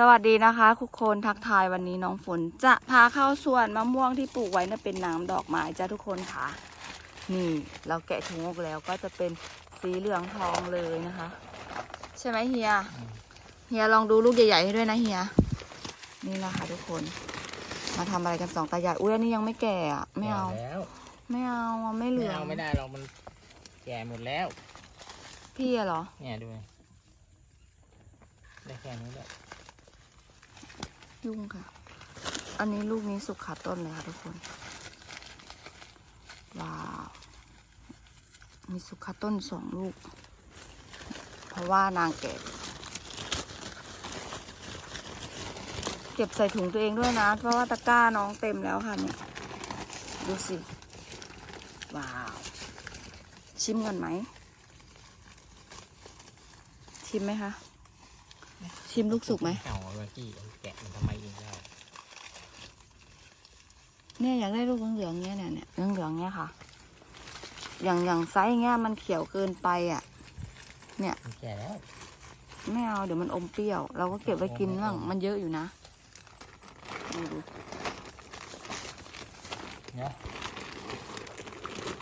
สวัสดีนะคะทุกคนทักทายวันนี้น้องฝนจะพาเข้าสวนมะม่วงที่ปลูกไว้นะเป็นน้ำดอกไม้จ้าทุกคนค่ะ นี่เราแกะถุงออกแล้วก็จะเป็นสีเหลืองทองเลยนะคะ ใช่ไหมเฮียเฮียลองดูลูกใหญ่ๆให้ด้วยนะเฮียนี่นะคะทุกคน มาทำอะไรกันสองตายายอุ้ยอันนี้ยังไม่แก่อะไม่เอาแก่แล้วไม่เอาอะไม่เหไม่ลืองเอาไม่ได้หรอกมันแก่หมดแล้ว พี่อะเหรอเนี่ยดูได้แค่นี้แหละ ยุ่งค่ะ อันนี้ลูกนี้สุกขาต้นเลยค่ะทุกคน ว้าว มีสุกขาต้นสองลูก เพราะว่านางแก่เก็บใส่ถุงตัวเองด้วยนะ เพราะว่าตะกร้าน้องเต็มแล้วค่ะเนี่ย ดูสิ ว้าว ชิมกันไหม ชิมไหมคะ ชิมลูกสุกไหม เก่าเมื่อกี้แกะมันทำไมอีกแล้วเนี่ยอยากได้ลูกเหลืองๆเงี้ยเนี่ยเนี่ยเหลืองๆเงี้ยค่ะ อย่างอย่างไซส์เงี้ยมันเขียวเกินไปอะมันแก่แล้วไม่เอาเดี๋ยวมันอมเปรี้ยว เราก็เก็บไว้กินบ้างมันเยอะอยู่นะดูดูเนาะ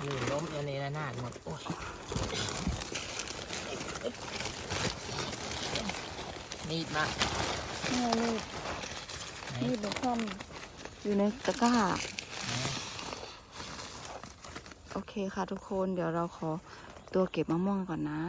ลื่นล้มอันนี้ระนาดหมดโอ้ย มีดมาเนี่ยลูกไหนนี่เป็นข้อมอยู่ในตะกร้าไหนโอเคค่ะทุกคนเดี๋ยวเราขอตัวเก็บมะม่วงก่อนนะ